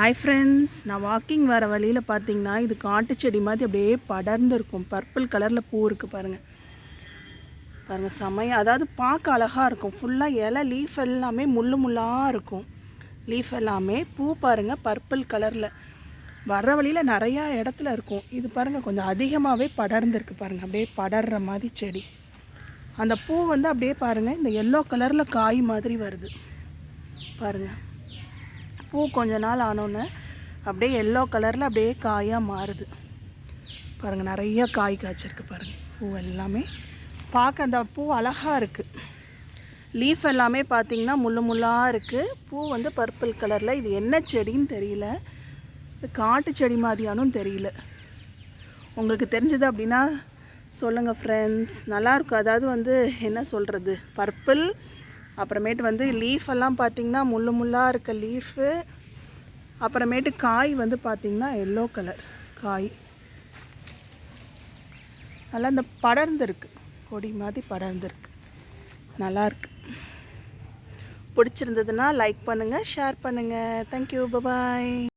Hi friends நான் walking வர வழியில் பார்த்தீங்கன்னா இது காட்டு செடி மாதிரி அப்படியே படர்ந்து இருக்கும் பர்பிள் கலரில் பூ இருக்குது பாருங்கள் பாருங்கள் செமையாக அதாவது பார்க்க அழகாக இருக்கும். ஃபுல்லாக இலை லீஃப் எல்லாமே முள்ளு முள்ளாக இருக்கும். லீஃப் எல்லாமே பூ பாருங்கள் பர்பிள் கலரில் வர வழியில் நிறையா இடத்துல இருக்கும். இது பாருங்கள் கொஞ்சம் அதிகமாகவே படர்ந்துருக்கு பாருங்கள் அப்படியே படர்ற மாதிரி செடி. அந்த பூ வந்து அப்படியே பாருங்கள் இந்த எல்லோ கலரில் காய் மாதிரி வருது. பாருங்கள் பூ கொஞ்ச நாள் ஆனோன்னே அப்படியே எல்லோ கலரில் அப்படியே காயாக மாறுது. பாருங்கள் நிறைய காய் காய்ச்சிருக்கு பாருங்கள் பூ எல்லாமே. பார்க்க அந்த பூ அழகாக இருக்குது லீஃப் எல்லாமே பார்த்திங்கன்னா முள்ளு முள்ளாக இருக்குது பூ வந்து பர்பிள் கலரில் இது என்ன செடின்னு தெரியல. காட்டு செடி மாதிரியானும் தெரியல. உங்களுக்கு தெரிஞ்சது அப்படின்னா சொல்லுங்கள் ஃப்ரெண்ட்ஸ் நல்லாயிருக்கும் அதாவது வந்து என்ன சொல்கிறது பர்பிள் அப்புறமேட்டு வந்து லீஃப் எல்லாம் பார்த்திங்கன்னா முள்ளு முள்ளாக இருக்க லீஃபு அப்புறமேட்டு காய் வந்து பார்த்திங்கன்னா எல்லோ கலர் காய். நல்லா இந்த படர்ந்துருக்கு. கொடி மாதிரி படர்ந்துருக்கு. நல்லாயிருக்கு பிடிச்சிருந்ததுன்னா லைக் பண்ணுங்கள் ஷேர் பண்ணுங்கள் தேங்க்யூ பபாய்